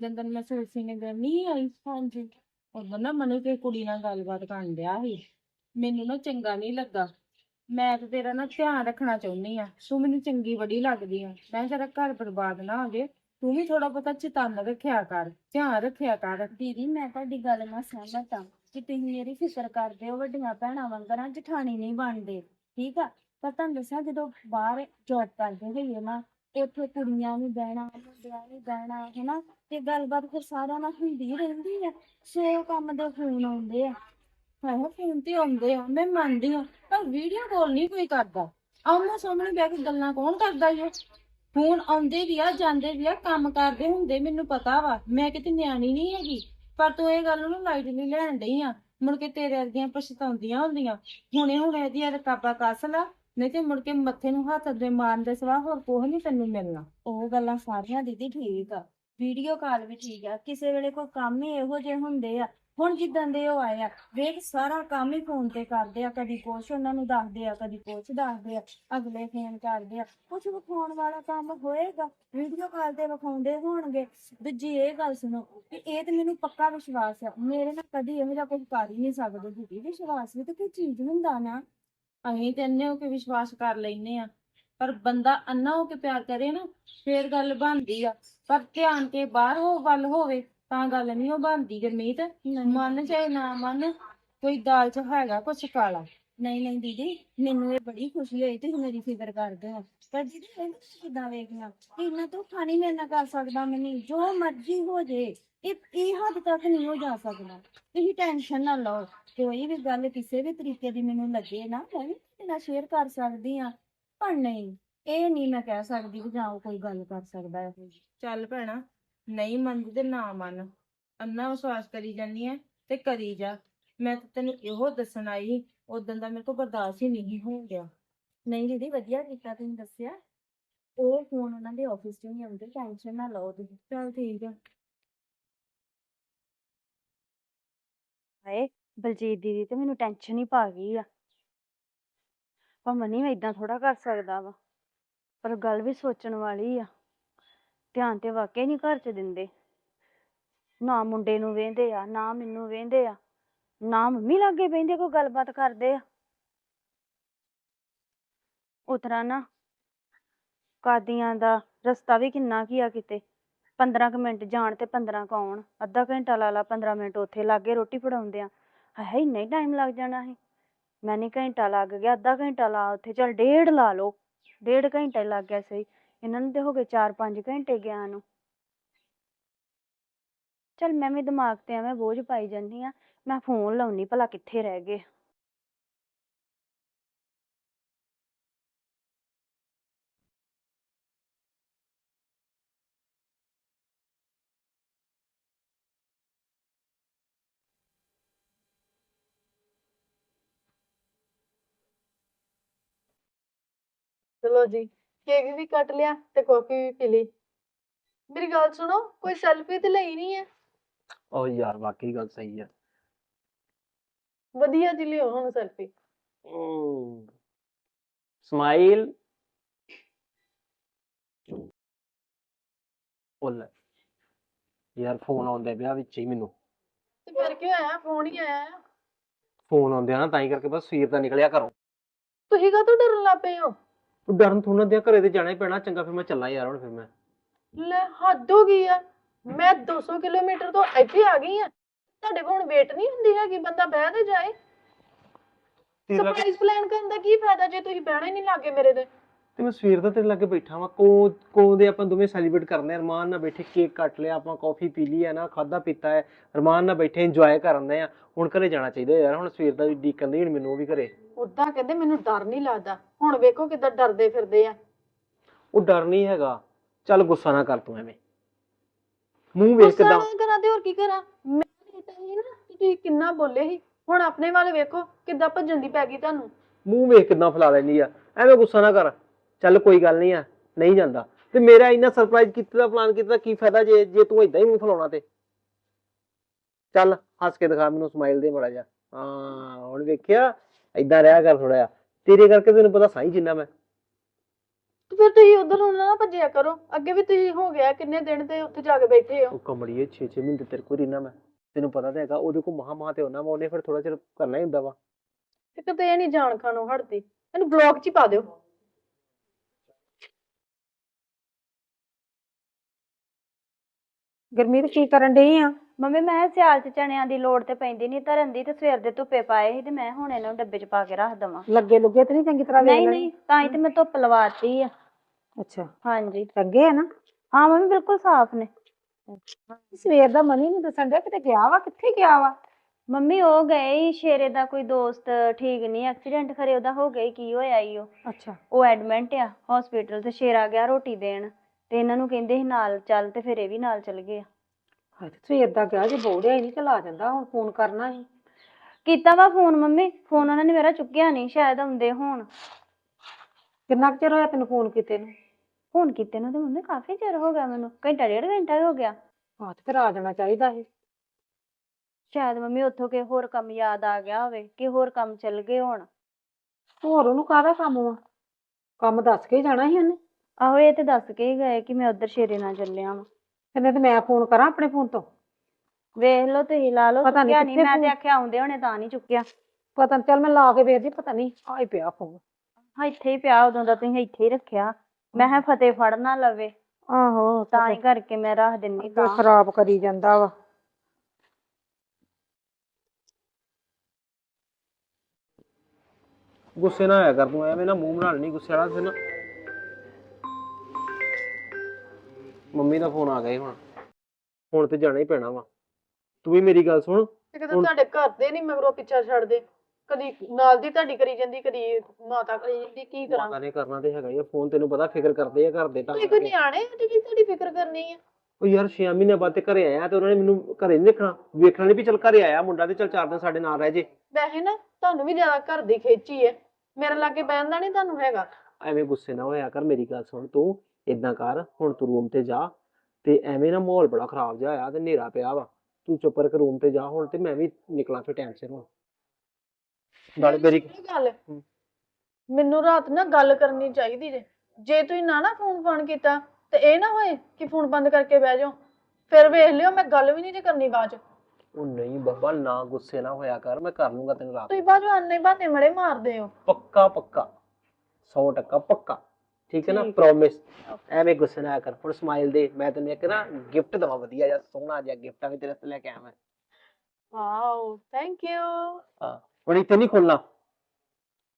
ਦਿਨ ਤੈਨੂੰ ਮੈਂ ਸੂਟ ਸੀਨੇ ਦੇਣ ਨਹੀਂ ਆਈ ਹਾਂਜੀ। ਉਦੋਂ ਨਾ ਮਨੂ ਕੇ ਕੁੜੀ ਨਾਲ ਗੱਲਬਾਤ ਕਰਨ ਡਿਆ ਸੀ। ਮੈਨੂੰ ਨਾ ਚੰਗਾ ਨਹੀਂ ਲੱਗਾ। ਮੈਂ ਤੇ ਤੇਰਾ ਨਾ ਧਿਆਨ ਰੱਖਣਾ ਚਾਹੁੰਦੀ ਆ ਤੂੰ ਮੈਨੂੰ ਚੰਗੀ ਬੜੀ ਲੱਗਦੀ ਆ। ਮੈਂ ਕਿਹਾ ਤੇਰਾ ਘਰ ਬਰਬਾਦ ਨਾ ਹੋ ਜੇ। ਤੂੰ ਵੀ ਥੋੜਾ ਬਹੁਤਾ ਚੇਤਨ ਰੱਖਿਆ ਕਰ, ਧਿਆਨ ਰੱਖਿਆ ਕਰ। ਦੀਦੀ, ਮੈਂ ਤੁਹਾਡੀ ਗੱਲ ਨਾਲ ਸਹਿਮਤ ਹਾਂ ਕਿ ਤੁਸੀਂ ਮੇਰੀ ਫਿਕਰ ਕਰਦੇ ਹੋ, ਵੱਡੀਆਂ ਭੈਣਾਂ ਵਾਂਗਰਾਂ ਜਠਾਣੀ ਨਹੀਂ ਬਣਦੇ। ਠੀਕ ਆ? ਪਰ ਤੁਹਾਨੂੰ ਦੱਸਿਆ ਜਦੋਂ ਬਾਹਰ ਜੌਬ ਕਰਦੇ ਹੋਈਏ ਨਾ ਉੱਥੇ ਕੁੜੀਆਂ ਵੀ ਬਹਿਣਾ, ਮੁੰਡਿਆਂ ਵੀ ਬਹਿਣਾ, ਹਨਾ? ਤੇ ਗੱਲਬਾਤ ਫਿਰ ਸਾਰਿਆਂ ਨਾਲ ਹੁੰਦੀ ਰਹਿੰਦੀ ਆ। ਸੋ ਕੰਮ ਦੇ ਫੋਨ ਆਉਂਦੇ ਆ। ਹਾਂ ਫੋਨ ਤੇ ਆਉਂਦੇ ਆ, ਮੈਂ ਮੰਨਦੀ ਆ। ਪਰ ਵੀਡੀਓ ਕਾਲ ਨਹੀਂ ਕੋਈ ਕਰਦਾ। ਆਮੋ ਸਾਹਮਣੇ ਬਹਿ ਕੇ ਗੱਲਾਂ ਕੌਣ ਕਰਦਾ ਈ ਓ ਫੋਨ ਆਉਂਦੇ ਵੀ ਆ, ਜਾਂਦੇ ਵੀ ਆ, ਕੰਮ ਕਰਦੇ ਹੁੰਦੇ, ਮੈਨੂੰ ਪਤਾ ਵਾ। ਮੈਂ ਕਿਤੇ ਨਿਆਣੀ ਨਹੀਂ ਹੈਗੀ। ਪਰ ਤੂੰ ਇਹ ਗੱਲ ਨੂੰ ਲਾਈਟ ਨਹੀਂ ਲੈਣ ਡਈ ਆ। ਮੁੜ ਕੇ ਤੇਰੇ ਵਰਗੀਆਂ ਪਛਤਾਉਂਦੀਆਂ ਹੁੰਦੀਆਂ। ਹੁਣੇ ਹੁਣੇ ਇਹਦੀਆਂ ਰਕਾਬਾਂ ਕੱਸ ਲਾ। ਨਹੀਂ ਤੇ ਮੁੜ ਕੇ ਮੱਥੇ ਨੂੰ ਹੱਥ ਦੇ ਮਾਰਨ ਦੇ ਸਿਵਾ ਹੋਰ ਕੁਝ ਨਹੀਂ ਤੈਨੂੰ ਮਿਲਣਾ। ਉਹ ਗੱਲਾਂ ਸਾਰੀਆਂ ਦੀਦੀ ਠੀਕ ਆ। ਵੀਡੀਓ ਕਾਲ ਵੀ ਠੀਕ ਆ। ਕਿਸੇ ਵੇਲੇ ਕੋਈ ਕੰਮ ਹੀ ਇਹੋ ਜਿਹੇ ਹੁੰਦੇ ਆ। ਹੁਣ ਜਿੱਦਾਂ ਦੇ ਉਹ ਆਏ ਆ, ਵੇਖ ਸਾਰਾ ਕੰਮ ਹੀ ਫੋਨ ਤੇ ਕਰਦੇ ਆ। ਕਦੀ ਕੁਛ ਉਹਨਾਂ ਨੂੰ ਦੱਸਦੇ ਆ, ਕਦੀ ਕੁਛ ਦੱਸਦੇ ਆ, ਅਗਲੇ ਫੋਨ ਕਰਦੇ ਆ। ਕੁਛ ਵਿਖਾਉਣ ਵਾਲਾ ਕੰਮ ਹੋਏਗਾ, ਵੀਡੀਓ ਕਾਲ ਤੇ ਵਿਖਾਉਂਦੇ ਹੋਣਗੇ। ਦੂਜੀ ਇਹ ਗੱਲ ਸੁਣੋ ਕਿ ਇਹ ਤੇ ਮੈਨੂੰ ਪੱਕਾ ਵਿਸ਼ਵਾਸ ਆ। ਮੇਰੇ ਨਾਲ ਕਦੀ ਇਹੋ ਜਿਹਾ ਕੁਝ ਕਰ ਹੀ ਨਹੀਂ ਸਕਦੇ ਦੀਦੀ। ਵਿਸ਼ਵਾਸ ਵੀ ਤਾਂ ਕੋਈ ਚੀਜ਼ ਹੁੰਦਾ ਨਾ। ਅਸੀਂ ਤੇ ਅੰਨੇ ਹੋ ਕੇ ਵਿਸ਼ਵਾਸ ਕਰ ਲੈਨੇ ਆ ਪਰ ਬੰਦਾ ਅੰਨਾ ਹੋ ਕੇ ਪਿਆਰ ਕਰੇ ਨਾ ਫੇਰ ਗੱਲ ਬਣਦੀ ਆ। ਪਰ ਧਿਆਨ ਕੇ ਬਾਹਰ ਹੋ ਵੱਲ ਹੋਵੇ ਤਾਂ ਗੱਲ ਨਹੀਂ ਉਹ ਬਣਦੀ। ਗਰਮੀਤ ਮਨ ਚਾਹੇ ਨਾ ਮਨ ਕੋਈ ਦਾਲ ਚ ਹੈਗਾ ਕੁਛ ਕਾਲਾ। ਨਹੀਂ ਨਹੀਂ ਦੀਦੀ ਮੈਨੂੰ ਇਹ ਬੜੀ ਖੁਸ਼ੀ ਹੋਈ ਤੁਸੀਂ ਮੇਰੀ ਫਿਕਰ ਕਰਦੇ ਹੋ। ਪਰ ਦੀਦੀ ਇਹ ਕਿਦਾਂ ਵੇਖਣਾ ਇਹਨਾਂ ਤੋਂ ਖਾਣੀ ਮੇਰੇ ਨਾਲ ਕਰ ਸਕਦਾ ਮੈਨੂੰ। ਜੋ ਮਰਜ਼ੀ ਹੋ ਜੇ। ਇਹ ਇਹ ਹੱਦ ਤੱਕ ਨਹੀਂ ਹੋ ਜਾ ਸਕਦਾ। ਤੁਸੀਂ ਟੈਨਸ਼ਨ ਨਾ ਲਓ। ਕੋਈ ਵੀ ਗੱਲ ਕਿਸੇ ਵੀ ਤਰੀਕੇ ਦੀ ਮੈਨੂੰ ਲੱਗੇ ਨਾ, ਮੈਂ ਵੀ ਤੁਹਾਡੇ ਨਾਲ ਸ਼ੇਅਰ ਕਰ ਸਕਦੀ ਆ ਪਰ ਨਹੀਂ, ਇਹ ਨਹੀਂ ਮੈਂ ਕਹਿ ਸਕਦੀ ਕਿ ਜਾਂ ਉਹ ਕੋਈ ਗੱਲ ਕਰ ਸਕਦਾ ਹੈ। ਚੱਲ ਭੈਣਾ, ਨਹੀਂ ਮੰਨਦੀ ਤੇ ਨਾ ਮੰਨ। ਅੰਨਾ ਵਿਸ਼ਵਾਸ ਕਰੀ ਜਾਨੀ ਐ ਤੇ ਕਰੀ ਜਾ। ਮੈਂ ਤਾਂ ਤੈਨੂੰ ਇਹੋ ਦੱਸਣ ਆਈ ਉਦੋਂ ਦਾ ਮੇਰੇ ਕੋਲ ਬਰਦਾਸ਼ਤ ਹੀ ਨਹੀਂ ਹੋਣ ਡਿਆ। ਨਹੀਂ ਦੀਦੀ, ਵਧੀਆ ਕੀਤਾ ਤੁਸੀਂ ਦੱਸਿਆ। ਉਹ ਫੋਨ ਉਹਨਾਂ ਦੇ ਆਫਿਸ 'ਚ ਨਹੀਂ ਆਉਂਦੇ ਟੈਨਸ਼ਨ ਨਾ ਲਓ ਤੁਸੀਂ। ਚੱਲ ਠੀਕ ਆ। ਹਾਏ, ਬਲਜੀਤ ਦੀਦੀ ਤੇ ਮੈਨੂੰ ਟੈਨਸ਼ਨ ਹੀ ਪਾ ਗਈ ਆ। ਪਰ ਮਨੀ ਵੀ ਇਦਾਂ ਥੋੜਾ ਕਰ ਸਕਦਾ ਵਾ, ਪਰ ਗੱਲ ਵੀ ਸੋਚਣ ਵਾਲੀ ਆ। ਧਿਆਨ ਤੇ ਵਾਕਿਆ ਨਹੀਂ ਘਰ ਚ ਦਿੰਦੇ। ਨਾ ਮੁੰਡੇ ਨੂੰ ਵੇਂਦੇ ਆ, ਨਾ ਮੈਨੂੰ ਵੇਂਦੇ ਆ। ਨਾ ਮੰਮੀ ਲਾਗੇ ਬਹਿੰਦੇ, ਕੋਈ ਗੱਲਬਾਤ ਕਰਦੇ ਆ। ਉਤਰਾ ਨਾ ਕਾਦੀਆਂ ਦਾ ਰਸਤਾ ਵੀ ਕਿੰਨਾ ਕੀ ਆ ਕਿਤੇ। 15 ਕੁ ਮਿੰਟ ਜਾਣ ਤੇ 15 ਕੁ ਆਉਣ। ਅੱਧਾ ਘੰਟਾ ਲਾ ਲਾ 15 ਮਿੰਟ ਉੱਥੇ ਲਾਗੇ ਰੋਟੀ ਫੜਾਉਂਦੇ ਆ। ਹਾਏ ਇੰਨਾ ਹੀ ਟਾਈਮ ਲੱਗ ਜਾਣਾ ਸੀ। ਮੈਂ ਨਹੀਂ ਘੰਟਾ ਲੱਗ ਗਿਆ, ਅੱਧਾ ਘੰਟਾ ਲਾ ਉੱਥੇ। ਚਲ ਡੇਢ ਲਾ ਲਓ। ਡੇਢ ਘੰਟਾ ਲੱਗ ਗਿਆ ਸਹੀ। ਇਹਨਾਂ ਨੂੰ ਤੇ ਹੋ ਗਏ 4-5 ਘੰਟੇ ਗਿਆ ਨੂੰ। ਚਲ ਮੈਂ ਵੀ ਦਿਮਾਗ ਤੇ ਐਵੇਂ ਬੋਝ ਪਾਈ ਜਾਂਦੀ ਆ। ਮੈਂ ਫੋਨ ਲਾਉਣੀ ਭਲਾ ਕਿੱਥੇ ਰਹਿ ਗਏ। ਚਲੋ ਜੀ ਕੇਕ ਵੀ ਕੱਟ ਲਿਆ ਤੇ ਕਾਫੀ ਵੀ ਪੀ ਲਈ। ਮੇਰੀ ਗੱਲ ਸੁਣੋ ਕੋਈ ਸੈਲਫੀ ਤੇ ਲਈ ਨਹੀਂ ਹੈ। ਉਹ ਯਾਰ ਵਾਕਈ ਗੱਲ ਸਹੀ ਹੈ ਵਧੀਆ ਜੀ ਲਿਓ ਹੁਣ ਸੈਲਫੀ ਸਮਾਈਲ ਉਹ ਲੈ ਯਾਰ ਫੋਨ ਆਉਂਦੇ ਪਿਆ ਵਿੱਚ ਹੀ ਮੈਨੂੰ। ਤੇ ਫਿਰ ਕੀ ਹੋਇਆ? ਫੋਨ ਹੀ ਆਇਆ। ਆ। ਫੋਨ ਆਉਂਦੇ ਆ ਨਾ ਤਾਂ ਹੀ ਕਰਕੇ ਬਸ ਸਵੇਰ ਦਾ ਨਿਕਲਿਆ ਘਰੋਂ। ਤੁਸੀਂ ਕਾਹਤੋਂ ਡਰਨ ਲੱਗ ਪਏ ਹੋ? ਉਹ ਡਰਨ ਥੋੜਾ ਦਿਆ ਘਰੇ ਤੇ ਜਾਣਾ ਹੀ ਪੈਣਾ ਚੰਗਾ ਫਿਰ ਮੈਂ ਚੱਲਾਂ ਯਾਰ ਹੁਣ ਫਿਰ ਮੈਂ। ਲੈ ਹੱਦ ਹੋ ਗਈ ਆ। ਮੈਂ 200 ਕਿਲੋਮੀਟਰ ਤੋਂ ਇੱਥੇ ਆ ਗਈ ਆ। ਤੁਹਾਡੇ ਕੋਲ ਵੇਟ ਨਹੀਂ ਹੁੰਦੀ ਹੈਗੀ ਬੰਦਾ ਬਹਿ ਤੇ ਜਾਏ। ਤੇਰੇ ਲਾਗੇ ਸਰਪ੍ਰਾਈਜ਼ ਪਲਾਨ ਕਰਨ ਦਾ ਕੀ ਫਾਇਦਾ ਜੇ ਤੁਸੀਂ ਬਹਿਣਾ ਹੀ ਨਹੀਂ ਲੱਗੇ ਮੇਰੇ ਤੇ? ਤੇ ਮੈਂ ਸਵੇਰ ਦਾ ਤੇਰੇ ਲਾਗੇ ਬੈਠਾ ਵਾਂ ਕੋ ਕੋ ਦੇ ਆਪਾਂ ਦੋਵੇਂ ਸੈਲੀਬ੍ਰੇਟ ਕਰਨੇ ਆ? ਰਮਾਨ ਨਾਲ ਬੈਠੇ ਕੇਕ ਕੱਟ ਲਿਆ ਆਪਾਂ ਕਾਫੀ ਪੀ ਲਈ ਹੈ ਨਾ ਖਾਦਾ ਪੀਤਾ ਹੈ। ਰਮਾਨ ਨਾਲ ਬੈਠੇ ਇੰਜੋਏ ਕਰਨੇ ਆ। ਹੁਣ ਘਰੇ ਜਾਣਾ ਚਾਹੀਦਾ ਯਾਰ ਹੁਣ ਸਵੇਰ ਦਾ ਵੀ ਡੀਕਨ ਦੀ ਹੁਣ ਮੈਨੂੰ ਉਹ ਵੀ ਘਰੇ। ਉਦਾਂ ਕਹਿੰਦੇ ਮੈਨੂੰ ਡਰ ਨਹੀਂ ਲੱਗਦਾ। ਹੁਣ ਵੇਖੋ ਕਿੱਦਾਂ ਡਰਦੇ ਫਿਰਦੇ ਆ। ਉਹ ਡਰ ਨਹੀਂ ਹੈਗਾ। ਚੱਲ ਗੁੱਸਾ ਨਾ ਕਰ ਤੂੰ ਐਵੇਂ। ਮੂੰਹ ਵੇਖ ਗੁੱਸਾ ਕਿਦਾਂ ਨਾ ਕਰਾਂ ਤੇ ਹੋਰ ਕੀ ਕਰਾਂ? ਮੈਂ ਸੀ ਨਾ ਕਿ ਤੁਸੀਂ ਕਿੰਨਾ ਬੋਲੇ ਸੀ। ਹੁਣ ਆਪਣੇ ਵੱਲ ਵੇਖੋ ਕਿੱਦਾਂ ਭੱਜਣ ਦੀ ਪੈ ਗਈ ਤੁਹਾਨੂੰ। ਮੂੰਹ ਵੇਖ ਕਿਦਾਂ ਫੈਲਾ ਲੈਂਦੀ ਆ। ਐਵੇਂ ਗੁੱਸਾ ਨਾ ਕਰ। ਚੱਲ ਕੋਈ ਗੱਲ ਨਹੀਂ ਆ ਨਹੀਂ ਜਾਂਦਾ। ਤੇ ਮੇਰਾ ਇੰਨਾ ਸਰਪ੍ਰਾਈਜ਼ ਕੀਤਾ ਦਾ ਪਲਾਨ ਕੀਤਾ ਦਾ ਕੀ ਫਾਇਦਾ ਜੇ ਜੇ ਤੂੰ ਇਦਾਂ ਹੀ ਮੂੰਹ ਫਲਾਉਣਾ ਤੇ। ਚੱਲ ਹੱਸ ਕੇ ਦਿਖਾ ਮੈਨੂੰ ਸਮਾਈਲ ਦੇ ਮੜਾ ਜਾ ਹਾਂ ਹੁਣ ਵੇਖਿਆ ਇਦਾਂ ਰਿਹਾ ਕਰ ਥੋੜਾ ਜਿਹਾ। ਤੇਰੇ ਕਰਕੇ ਤੈਨੂੰ ਪਤਾ ਸਾਈ ਜਿੰਨਾ ਮੈਂ। ਤੇ ਫਿਰ ਤੁਸੀਂ ਉਧਰ ਨੂੰ ਨਾ ਭੱਜਿਆ ਕਰੋ। ਅੱਗੇ ਵੀ ਤੁਸੀਂ ਹੋ ਗਿਆ ਕਿੰਨੇ ਦਿਨ ਤੇ ਉੱਥੇ ਜਾ ਕੇ ਬੈਠੇ ਹੋ। ਉਹ ਕਮੜੀਏ 6-6 ਮਹੀਨੇ ਤੇਰੇ ਕੋਲ ਰਹਿਣਾ ਮੈਂ। ਤੈਨੂੰ ਪਤਾ ਤਾਂ ਹੈਗਾ ਉਹਦੇ ਕੋਲ ਮਹਾ ਮਹਾ ਤੇ ਹੋਣਾ ਵਾ ਉਹਨੇ ਫਿਰ ਥੋੜਾ ਚਿਰ ਕਰਨਾ ਹੀ ਹੁੰਦਾ ਵਾ। ਤੇ ਕਿਤੇ ਇਹ ਨਹੀਂ ਜਾਣ ਖਾਣੋਂ ਹਟਦੀ ਇਹਨੂੰ ਬਲੌਕ 'ਚ ਹੀ ਪਾ ਦਿਓ। ਗੁਰਮੀਤ ਕੀ ਕਰਨ ਡਈ ਆ? ਮੰਮੀ ਮੈਂ ਸਿਆਲ ਚ ਚਣਿਆਂ ਦੀ ਲੋੜ ਤੇ ਪੈਂਦੀ ਨਹੀਂ ਧਰਨ ਦੀ ਤੇ ਸਵੇਰ ਦੇ ਧੁੱਪੇ ਪਾਏ ਸੀ ਤੇ ਮੈਂ ਹੁਣ ਇਹਨਾਂ ਨੂੰ ਡੱਬੇ ਚ ਪਾ ਕੇ ਰੱਖ ਦਵਾਂ। ਲੱਗੇ ਲੁੱਗੇ ਤੇ ਨਹੀਂ ਚੰਗੀ ਤਰ੍ਹਾਂ ਨਹੀਂ ਨਹੀਂ ਤਾਂ ਹੀ ਤੇ ਮੈਂ ਧੁੱਪ ਲਵਾਤੀ ਆ। ਅੱਛਾ। ਹਾਂਜੀ। ਚੰਗੇ ਆ ਨਾ? ਹਾਂ ਮੰਮੀ ਬਿਲਕੁਲ ਸਾਫ਼ ਨੇ। ਸਵੇਰ ਦਾ ਮਨੀ ਨੂੰ ਦੱਸਣ ਡਿਆ ਕਿਤੇ ਗਿਆ ਵਾ? ਕਿੱਥੇ ਗਿਆ ਵਾ? ਮੰਮੀ ਉਹ ਗਏ ਈ ਸ਼ੇਰੇ ਦਾ ਕੋਈ ਦੋਸਤ ਠੀਕ ਨਹੀਂ ਐਕਸੀਡੈਂਟ ਖਰੇ ਉਹਦਾ ਹੋ ਗਿਆ ਈ, ਕੀ ਹੋਇਆ ਈ ਉਹ? ਅੱਛਾ। ਉਹ ਐਡਮਿਟ ਆ ਹਸਪੀਟਲ ਤੇ ਸ਼ੇਰਾ ਗਿਆ ਰੋਟੀ ਦੇਣ ਤੇ ਇਹਨਾਂ ਨੂੰ ਕਹਿੰਦੇ ਸੀ ਨਾਲ ਚੱਲ ਤੇ ਫਿਰ ਇਹ ਵੀ ਨਾਲ ਚੱਲ ਗਏ ਆ। ਹਾਏ ਤੇ ਸਵੇਰ ਦਾ ਗਿਆ ਜੇ ਬੋੜਿਆ ਹੀ ਨਹੀਂ ਚਲਾ ਜਾਂਦਾ ਹੁਣ ਫੋਨ ਕਰਨਾ ਸੀ। ਕੀਤਾ ਵਾ ਫੋਨ ਮੰਮੀ ਫੋਨ ਉਹਨਾਂ ਨੇ ਮੇਰਾ ਚੁੱਕਿਆ ਨਹੀਂ ਸ਼ਾਇਦ ਆਉਂਦੇ ਹੋਣ। ਕਿੰਨਾ ਕੁ ਚਿਰ ਹੋਇਆ ਤੈਨੂੰ ਫੋਨ ਕੀਤੇ ਨੂੰ? ਫੋਨ ਕੀਤੇ ਨੂੰ ਤੇ ਮੰਮੀ ਕਾਫੀ ਚਿਰ ਹੋ ਗਿਆ ਮੈਨੂੰ ਘੰਟਾ ਡੇਢ ਘੰਟਾ ਹੀ ਗਿਆ। ਹਾਂ ਤੇ ਫਿਰ ਆ ਜਾਣਾ ਚਾਹੀਦਾ ਸੀ। ਸ਼ਾਇਦ ਮੰਮੀ ਉੱਥੋਂ ਕੇ ਹੋਰ ਕੰਮ ਯਾਦ ਆ ਗਿਆ ਹੋਵੇ ਕਿ ਹੋਰ ਕੰਮ ਚੱਲ ਗਏ ਹੋਣ। ਹੋਰ ਉਹਨੂੰ ਕਾਹਦਾ ਕੰਮ ਵਾ? ਕੰਮ ਦੱਸ ਕੇ ਹੀ ਜਾਣਾ ਸੀ ਉਹਨੇ? ਆਹੋ ਇਹ ਤੇ ਦੱਸ ਕੇ ਹੀ ਗਏ ਕਿ ਮੈਂ ਉੱਧਰ ਸ਼ੇਰੇ ਨਾਲ ਚੱਲਿਆ ਵਾਂ। ਕਹਿੰਦੇ ਤੇ ਮੈਂ ਫੋਨ ਕਰਾਂ ਆਪਣੇ ਫੋਨ ਤੋਂ? ਵੇਖ ਲਓ ਤੁਸੀਂ ਲਾ ਲਓ ਪਤਾ ਨੀ ਚੁੱਕਿਆ ਨਹੀਂ ਕਿੱਥੇ ਮੈਂ ਤੇ ਫੋਨ- ਆਖਿਆ ਆਉਂਦੇ ਹੋਣੇ ਤਾਂ ਨਹੀਂ ਚੁੱਕਿਆ। ਪਤਾ ਨੀ ਚੱਲ ਮੈਂ ਲਾ ਕੇ ਵੇਖਦੀ ਪਤਾ ਨਹੀਂ ਆਈ ਪਿਆ ਫੋਨ। ਹਾਂ ਇੱਥੇ ਹੀ ਪਿਆ ਉਦੋਂ ਦਾ ਤੁਸੀਂ ਇੱਥੇ ਹੀ ਰੱਖਿਆ। ਮੈਂ ਕਿਹਾ ਫਤਿਹ ਫੜ ਨਾ ਲਵੇ। ਆਹੋ ਤਾਂ ਹੀ ਕਰਕੇ ਮੈਂ ਰੱਖ ਦਿੰਨੀ ਤੇ ਤਾਂ। ਖਰਾਬ ਕਰੀ ਜਾਂਦਾ ਵਾ। ਗੁੱਸੇ ਨਾ ਆਇਆ ਕਰ ਤੂੰ ਐਵੇਂ ਨਾ ਮੂੰਹ ਬਣਾ ਲੈਣੀ ਗੁੱਸੇ ਵਾਲਾ ਫਿਰ ਨਾ। ਮੰਮੀ ਦਾ ਫੋਨ ਆ ਗਿਆ ਹੁਣ। ਹੁਣ ਤੇ ਜਾਣਾ ਹੀ ਪੈਣਾ ਵਾ। ਤੂੰ ਵੀ ਮੇਰੀ ਗੱਲ ਸੁਣ। ਤੇ ਕਿਤੇ ਹੁਣ- ਤੁਹਾਡੇ ਘਰ ਦੇ ਨਹੀਂ ਮਗਰੋਂ ਪਿੱਛਾ ਛੱਡਦੇ। ਕਦੀ ਨਾਲ ਦੀ ਤੁਹਾਡੀ ਕਰੀ ਜਾਂਦੀ ਕਦੀ ਮਾਤਾ ਕਰੀ ਜਾਂਦੀ ਕੀ ਕਰਾਂ? ਮਾਤਾ ਨੇ ਕਰਨਾ ਤੇ ਹੈਗਾ ਹੀ ਆ ਫੋਨ ਤੈਨੂੰ ਪਤਾ ਫਿਕਰ ਕਰਦੇ ਆ ਘਰ ਦੇ ਤਾਂ ਤੁਸੀਂ ਕੋਈ ਨਿਆਣੇ ਹੋ ਜਿਹੜੀ ਤੁਹਾਡੀ ਫਿਕਰ ਕਰਨੀ ਹੈ ਉਹ ਯਾਰ 6 ਮਹੀਨੇ ਬਾਅਦ ਤੇ ਘਰੇ ਆਇਆ ਤੇ ਉਹਨਾਂ ਨੇ ਮੈਨੂੰ ਘਰੇ ਨਹੀਂ ਦੇਖਣਾ। ਵੇਖਣਾ ਨਹੀਂ ਵੀ ਚੱਲ ਘਰੇ ਆਇਆ ਮੁੰਡਾ ਤੇ ਚੱਲ ਚਾਰ ਦਿਨ ਸਾਡੇ ਨਾਲ ਰਹਿ ਜੇ। ਵੈਸੇ ਨਾ ਤੁਹਾਨੂੰ ਵੀ ਜ਼ਿਆਦਾ ਘਰ ਦੀ ਖੇਚੀ ਹੈ ਮੇਰੇ ਲਾਗੇ ਬਹਿਣ ਦਾ ਨਹੀਂ ਤੁਹਾਨੂੰ ਹੈਗਾ। ਐਵੇਂ ਗੁੱਸੇ ਨਾ ਹੋਇਆ ਕਰ ਮੇਰੀ ਗੱਲ ਸੁਣ ਤੂੰ ਇਦਾਂ ਕਰ ਹੁਣ ਤੂੰ ਰੂਮ ਤੇ ਜਾ ਤੇ ਐਵੇਂ ਨਾ ਮਾਹੌਲ ਬੜਾ ਖਰਾਬ ਜਿਹਾ ਹੋਇਆ ਤੇ ਹਨੇਰਾ ਪਿਆ ਵਾ। ਤੂੰ ਚੁੱਪ ਕਰਕੇ ਰੂਮ ਤੇ ਜਾ ਹੁਣ ਤੇ ਮੈਂ ਵੀ ਨਿਕਲਾਂ ਫਿਰ ਟਾਈਮ ਸਿਰ ਹੁਣ। ਨਾਲੇ ਮੇਰੀ ਇਹ ਗੱਲ। ਹਮ। ਮੈਨੂੰ ਰਾਤ ਨਾ ਗੱਲ ਕਰਨੀ ਚਾਹੀਦੀ ਜੇ। ਜੇ ਤੁਸੀਂ ਨਾ ਨਾ ਫੋਨ ਫਾਨ ਕੀਤਾ ਤੇ ਇਹ ਨਾ ਹੋਏ ਕਿ ਫੋਨ ਬੰਦ ਕਰਕੇ ਬਹਿ ਜਾਓ। ਫਿਰ ਵੇਖ ਲਿਓ ਮੈਂ ਗੱਲ ਵੀ ਨਹੀਂ ਜੇ ਕਰਨੀ ਬਾਅਦ ਚ। ਉਹ ਨਹੀਂ ਬੱਬਾ ਨਾ ਗੁੱਸੇ ਨਾ ਹੋਇਆ ਕਰ ਮੈਂ ਕਰ ਲੂੰਗਾ ਤੈਨੂੰ ਰਾਤ ਤੁਸੀਂ ਬਾਅਦ ਚ ਆਨੇ ਬਹਾਨੇ ਮੜੇ ਮਾਰਦੇ ਹੋ। ਪੱਕਾ ਪੱਕਾ 100 ਟੱਕਾ ਪੱਕਾ ਠੀਕ ਹੈ ਨਾ? ਪ੍ਰੋਮਿਸ ਐਵੇਂ ਗੁੱਸੇ ਨਾ ਆਇਆ ਕਰ ਹੁਣ ਸਮਾਈਲ ਦੇ ਮੈਂ ਤੈਨੂੰ ਇੱਕ ਨਾ ਗਿਫਟ ਦਵਾ ਵਧੀਆ ਜਿਹਾ ਸੋਹਣਾ ਜਿਹਾ ਗਿਫਟ ਵੀ ਤੇਰੇ ਵਾਸਤੇ ਲੈ ਕੇ ਆਇਆ ਮੈਂ ਵਾਓ ਥੈਂਕ ਯੂ ਹਾਂ। ਹੁਣ ਇੱਥੇ ਨਹੀਂ ਖੋਲਣਾ।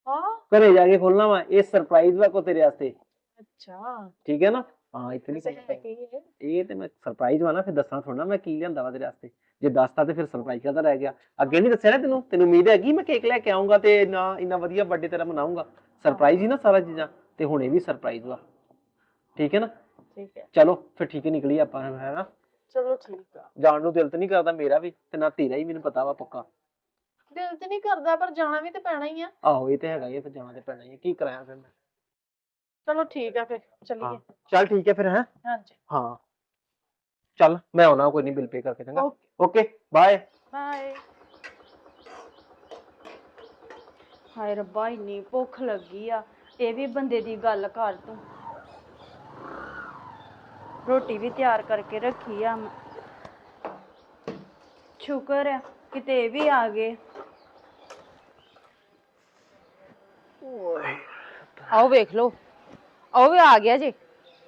ਹਾਂ। ਘਰੇ ਜਾ ਕੇ ਖੋਲਣਾ ਵਾ ਇਹ ਸਰਪ੍ਰਾਈਜ਼ ਵਾ ਕੋ ਤੇਰੇ ਵਾਸਤੇ। ਅੱਛਾ। ਠੀਕ ਹੈ ਨਾ? ਹਾਂ ਇੱਥੇ ਨਹੀਂ ਖੋਲਣਾ। ਇਹ ਤੇ ਮੈਂ ਸਰਪ੍ਰਾਈਜ਼ ਵਾ ਨਾ ਫਿਰ ਦੱਸਣਾ ਥੋੜਾ ਮੈਂ ਕੀ ਲਿਆਂਦਾ ਵਾ ਤੇਰੇ ਵਾਸਤੇ। ਜੇ ਦੱਸਤਾ ਤੇ ਫਿਰ ਸਰਪ੍ਰਾਈਜ਼ ਕਾਹਦਾ ਰਹਿ ਗਿਆ? ਅੱਗੇ ਨਹੀਂ ਦੱਸਿਆ ਨਾ ਤੈਨੂੰ? ਤੈਨੂੰ ਉਮੀਦ ਹੈਗੀ ਮੈਂ ਕੇਕ ਲੈ ਕੇ ਆਉਂਗਾ ਤੇ ਨਾ ਇੰਨਾ ਵਧੀਆ ਬਰਥਡੇ ਤੇਰਾ ਮਨਾਉਂਗਾ ਸਰਪ੍ਰਾਈਜ਼ ਹੀ ਨਾ ਸਾਰਾ ਚੀਜ਼ਾਂ ਤੇ ਹੁਣ ਇਹ ਵੀ ਸਰਪ੍ਰਾਈਜ਼ ਵਾ। ਠੀਕ ਹੈ ਨਾ? ਠੀਕ ਹੈ। ਚਲੋ ਫਿਰ ਠੀਕ ਹੀ ਨਿਕਲੀ ਆਪਾਂ ਹੈ ਨਾ ਚਲੋ ਠੀਕ ਆ। ਜਾਣ ਨੂੰ ਦਿਲ ਤੇ ਨਹੀਂ ਕਰਦਾ ਮੇਰਾ ਵੀ ਤੇ ਨਾ ਤੇਰਾ ਹੀ ਮੈਨੂੰ ਪਤਾ ਵਾ ਪੱਕਾ। ਦਿਲ ਤੇ ਨਹੀਂ ਕਰਦਾ ਪਰ ਜਾਣਾ ਵੀ ਤੇ ਪੈਣਾ ਹੀ ਆ। ਆਹੋ ਇਹ ਤੇ ਹੈਗਾ ਹੀ ਆ, ਫਿਰ ਜਾਣਾ ਤੇ ਪੈਣਾ ਹੀ ਆ। ਕੀ ਕਰਾਇਆ ਫਿਰ ਮੈਂ? ਚਲੋ ਠੀਕ ਆ ਫਿਰ ਹਾਂ ਚੱਲੀਏ ਚੱਲ ਠੀਕ ਹੈ ਫਿਰ ਹੈ? ਹਾਂਜੀ। ਹਾਂ। ਚੱਲ ਮੈਂ ਆਉਣਾ ਕੋਈ ਨਹੀਂ ਬਿਲ ਪੇ ਕਰਕੇ ਚੰਗਾ? ਓਕੇ। Okay bye. ਬਾਏ। ਹਾਏ ਰੱਬਾ ਇੰਨੀ ਭੁੱਖ ਲੱਗੀ ਆ। ਇਹ ਵੀ ਬੰਦੇ ਦੀ ਗੱਲ ਕਰ ਤੂੰ। ਰੋਟੀ ਵੀ ਤਿਆਰ ਕਰਕੇ ਰੱਖੀ ਆ ਮੈਂ। ਸ਼ੁਕਰ ਹੈ ਕਿਤੇ ਇਹ ਵੀ ਆ ਗਏ। ਆਓ ਵੇਖ ਲਓ। ਆਓ ਵੀ ਆ ਗਿਆ ਜੀ।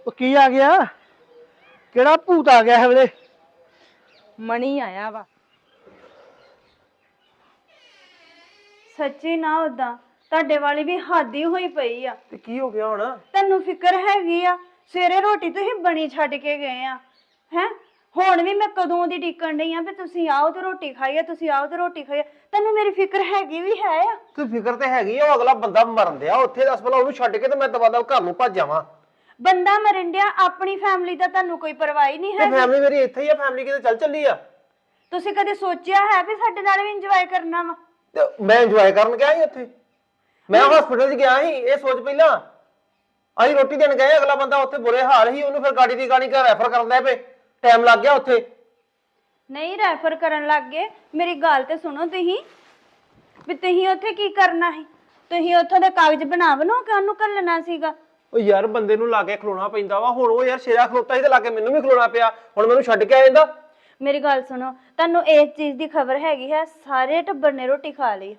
ਉਹ ਕੀ ਆ ਗਿਆ? ਕਿਹੜਾ ਭੂਤ ਆ ਗਿਆ ਹੈ ਵੇਲੇ ਮਣੀ ਆਇਆ ਵਾ। ਸੱਚੀ ਨਾ ਉਦਾਂ ਤੁਹਾਡੇ ਵਾਲੀ ਵੀ ਹੱਦ ਹੋਈ ਪਈ ਆ। ਤੇ ਕੀ ਹੋ ਗਿਆ ਹੁਣ? ਤੈਨੂੰ ਫਿਕਰ ਹੈਗੀ ਆ ਸਵੇਰੇ ਰੋਟੀ ਤੁਸੀਂ ਬਣੀ ਛੱਡ ਕੇ ਗਏ ਆ ਹੈ? ਹੁਣ ਵੀ ਮੈਂ ਕਦੋਂ ਦੀ ਟਿਕਣ ਡਈ ਆ ਵੀ ਤੁਸੀਂ ਆਓ ਤੇ ਰੋਟੀ ਖਾਈਏ ਤੁਸੀਂ ਆਓ ਤੇ ਰੋਟੀ ਖਾਈਏ। ਤੈਨੂੰ ਮੇਰੀ ਫਿਕਰ ਹੈਗੀ ਵੀ ਹੈ ਆ? ਤੂੰ ਫਿਕਰ ਤੇ ਹੈਗੀ ਆ ਉਹ ਅਗਲਾ ਬੰਦਾ ਮਰਨ ਦਿਆ ਉੱਥੇ ਦੱਸ ਭਲਾ ਉਹਨੂੰ ਛੱਡ ਕੇ ਤੇ ਮੈਂ ਦਵਾ ਦਵ ਘਰ ਨੂੰ ਭੱਜ ਜਾਵਾਂ ਬੰਦਾ ਮਰਨ ਡਿਆ ਆਪਣੀ ਫੈਮਿਲੀ ਦਾ ਤੁਹਾਨੂੰ ਕੋਈ ਪਰਵਾਹ ਹੀ ਨਹੀਂ ਤੇ ਹੈ ਫੈਮਿਲੀ ਮੇਰੀ ਇੱਥੇ ਹੀ ਆ ਫੈਮਿਲੀ ਕਿਤੇ ਚੱਲ ਚੱਲੀ ਆ। ਤੁਸੀਂ ਕਦੇ ਸੋਚਿਆ ਹੈ ਵੀ ਸਾਡੇ ਨਾਲ ਵੀ ਇੰਜੋਏ ਕਰਨਾ ਵਾ? ਤੇ ਮੈਂ ਇੰਜੋਏ ਕਰਨ ਗਿਆ ਸੀ ਉੱਥੇ। ਮੈਂ ਹਸਪੀਟਲ 'ਚ ਗਿਆ ਸੀ ਇਹ ਸੋਚ ਪਹਿਲਾਂ। ਅਸੀਂ ਰੋਟੀ ਦੇਣ ਗਏ ਅਗਲਾ ਬੰਦਾ ਉੱਥੇ ਬੁਰੇ ਹਾਲ ਸੀ ਉਹਨੂੰ ਫਿਰ ਗਾੜੀ ਦੀ ਗਾੜੀ ਘਰ ਰੈਫਰ ਕਰਨ ਦਾ ਪਏ। ਟਾਈਮ ਲੱਗ ਗਿਆ ਉੱਥੇ? ਨਹੀਂ ਰੈਫਰ ਕਰਨ ਲੱਗ ਗਏ। ਮੇਰੀ ਗੱਲ ਤੇ ਸੁਣੋ ਤੁਸੀਂ। ਵੀ ਤੁਸੀਂ ਉੱਥੇ ਕੀ ਕਰਨਾ ਸੀ? ਤੁਸੀਂ ਉੱਥੋਂ ਦੇ ਕਾਗਜ਼ ਬਣਾ ਬਣੋ ਕਿ ਉਹਨੂੰ ਘੱਲਣਾ ਸੀਗਾ? ਉਹ ਯਾਰ ਬੰਦੇ ਨੂੰ ਲਾ ਕੇ ਖਲੋਣਾ ਪੈਂਦਾ ਵਾ। ਹੁਣ ਉਹ ਯਾਰ ਸ਼ੇਰਾ ਖਲੋਤਾ ਸੀ ਤੇ ਲਾ ਕੇ ਮੈਨੂੰ ਵੀ ਖਲੋਣਾ ਪਿਆ। ਹੁਣ ਮੈਨੂੰ ਛੱਡ ਕੇ ਆ ਜਾਂਦਾ। ਮੇਰੀ ਗੱਲ ਸੁਣੋ। ਤੁਹਾਨੂੰ ਇਸ ਚੀਜ਼ ਦੀ ਖਬਰ ਹੈਗੀ ਹੈ। ਸਾਰੇ ਟੱਬਰ ਨੇ ਰੋਟੀ ਖਾ ਲਈ।